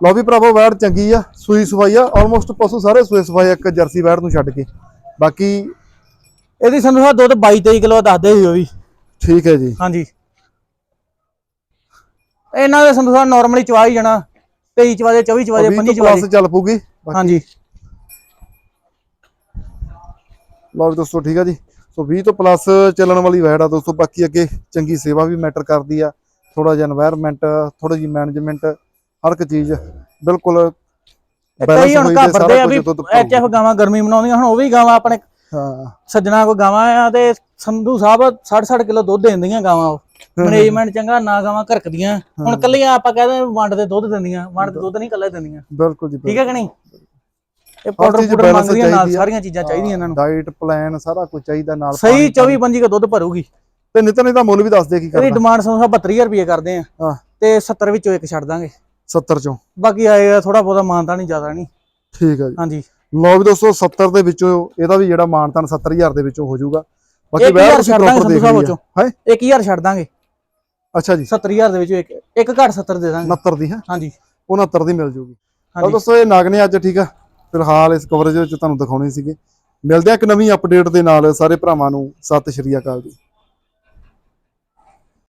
ਲਓ ਵੀ ਭਰਾਵੋ ਵੈੜ ਚੰਗੀ ਆ ਸੂਈ ਸਵਾਈ ਆ ਆਲਮੋਸਟ ਪਸ਼ੂ ਸਾਰੇ ਸੂਏ ਸਵਾਈ ਆ, ਇੱਕ ਜਰਸੀ ਵੈੜ ਨੂੰ ਛੱਡ ਕੇ। ਬਾਕੀ ਇਹਦੀ ਸੰਧੂ ਸਾਹਿਬ ਦੁੱਧ 22 23 ਕਿਲੋ ਦੱਸਦੇ ਸੀ ਉਹ ਵੀ। ਠੀਕ ਹੈ ਜੀ। ਹਾਂਜੀ। ਇਹਨਾਂ ਦੇ ਸੰਧੂ ਸਾਹਿਬ ਨਾਰਮਲੀ ਚਵਾ ਹੀ ਜਾਣਾ 23 ਚਵਾ ਦੇ 24 ਚਵਾ ਦੇ 25 ਚਵਾ ਦੇ ਚੱਲ ਪੂਗੀ ਹਾਂਜੀ। ਲਓ ਦੋਸਤੋ ਠੀਕ ਹੈ ਜੀ। ਸੋ 20 ਤੋਂ ਪਲੱਸ ਚੱਲਣ ਵਾਲੀ ਵੈੜ ਆ ਦੋਸਤੋ। ਬਾਕੀ ਅੱਗੇ ਚੰਗੀ ਸੇਵਾ ਵੀ ਮੈਟਰ ਕਰਦੀ ਆ। ਥੋੜਾ ਜਿਹਾ এনवायरमेंट ਥੋੜਾ ਜੀ ਮੈਨੇਜਮੈਂਟ ਹਰ ਇੱਕ ਚੀਜ਼ ਬਿਲਕੁਲ ਇੱਥੇ ਹੀ ਹੁਣ ਘਾਬਰਦੇ ਆ ਵੀ ਐਚਐਫ ਗਾਵਾਂ ਗਰਮੀ ਮਨਾਉਂਦੀਆਂ ਹੁਣ ਉਹ ਵੀ ਗਾਵਾਂ ਆਪਣੇ ਹਾਂ। ਸੱਜਣਾ ਕੋ ਗਾਵਾਂ ਆ ਤੇ ਸੰਧੂ ਸਾਹਿਬ 60 60 ਕਿਲੋ ਦੁੱਧ ਦਿੰਦੀਆਂ ਗਾਵਾਂ ਉਹ। ਮੈਨੇਜਮੈਂਟ ਚੰਗਾ ਨਾ ਗਾਵਾਂ ਘਰਕਦੀਆਂ। ਹੁਣ ਕੱਲੀਆਂ ਆਪਾਂ ਕਹਿੰਦੇ ਵੰਡ ਦੇ ਦੁੱਧ ਦਿੰਦੀਆਂ ਵੰਡ ਦੇ ਦੁੱਧ ਨਹੀਂ ਕੱਲੇ ਦਿੰਦੀਆਂ। ਬਿਲਕੁਲ ਜੀ ਠੀਕ ਹੈ ਕਿ ਨਹੀਂ? ਇਹ ਪਾਊਡਰ ਪੂਡਰ ਮੰਗਦੀਆਂ ਨਾਲ। ਸਾਰੀਆਂ ਚੀਜ਼ਾਂ ਚਾਹੀਦੀਆਂ ਇਹਨਾਂ ਨੂੰ। ਡਾਈਟ ਪਲਾਨ ਸਾਰਾ ਕੁਝ ਚਾਹੀਦਾ ਨਾਲ ਸਹੀ 24 25 ਕੋ ਦੁੱਧ ਭਰੂਗੀ। ਤੇ ਨਿਤਨ ਇਹਦਾ ਮੁੱਲ ਵੀ ਦੱਸ ਦੇ ਕੀ ਇਹਦੀ ਕਰਦਾ ਡਿਮਾਂਡ ਸੰਧੂ ਸਾਹਿਬ 72000 ਰੁਪਏ ਕਰਦੇ ਆ। ਤੇ 70 ਵਿੱਚੋਂ ਇੱਕ ਛੱਡ ਦਾਂਗੇ। 70 ਚੋਂ। ਬਾਕੀ ਆਏਗਾ ਥੋੜਾ ਬਹੁਤਾ ਮਾਨਤਾ ਨਹੀਂ ਜ਼ਿਆਦਾ ਨਹੀਂ। ਠੀਕ ਹੈ ਜੀ। ਹਾਂਜੀ। ਲਓ ਵੀ ਦੋਸਤੋ 70 ਦੇ ਵਿੱਚੋਂ ਇਹਦਾ ਵੀ ਜਿਹੜਾ ਮਾਨਤਨ 70000 ਦੇ ਵਿੱਚੋਂ ਹੋ ਜਾਊਗਾ। ਬਾਕੀ ਵੈਰ ਤੁਸੀਂ ਪ੍ਰੋਪਰ ਦੇਖ ਵਿੱਚੋਂ। ਹੈ? 1000 ਛੱਡ ਦਾਂਗੇ। ਅੱਛਾ ਜੀ। 70000 ਦੇ ਵਿੱਚੋਂ ਇੱਕ ਇੱਕ ਘੱਟ 70 ਦੇ ਦਾਂਗੇ। 69 ਦੀ ਹੈ? ਹਾਂਜੀ। 69 ਦੀ ਮਿਲ ਜੂਗੀ। ਹਾਂਜੀ। ਦੋਸਤੋ ਇਹ ਨਾਗ ਨੇ ਅੱਜ ਠੀਕ ਆ। ਫਿਲਹਾਲ ਇਸ ਕਵਰੇਜ ਵਿੱਚ ਤੁਹਾਨੂੰ ਦਿਖਾਉਣੇ ਸੀਗੇ। ਮਿਲਦੇ ਆ ਇੱਕ ਨਵੀਂ ਅਪਡੇਟ ਦੇ ਨਾਲ। ਸਾਰੇ ਭਰਾਵਾਂ ਨੂੰ ਸਤਿ ਸ਼੍ਰੀ ਅਕਾਲ ਜੀ।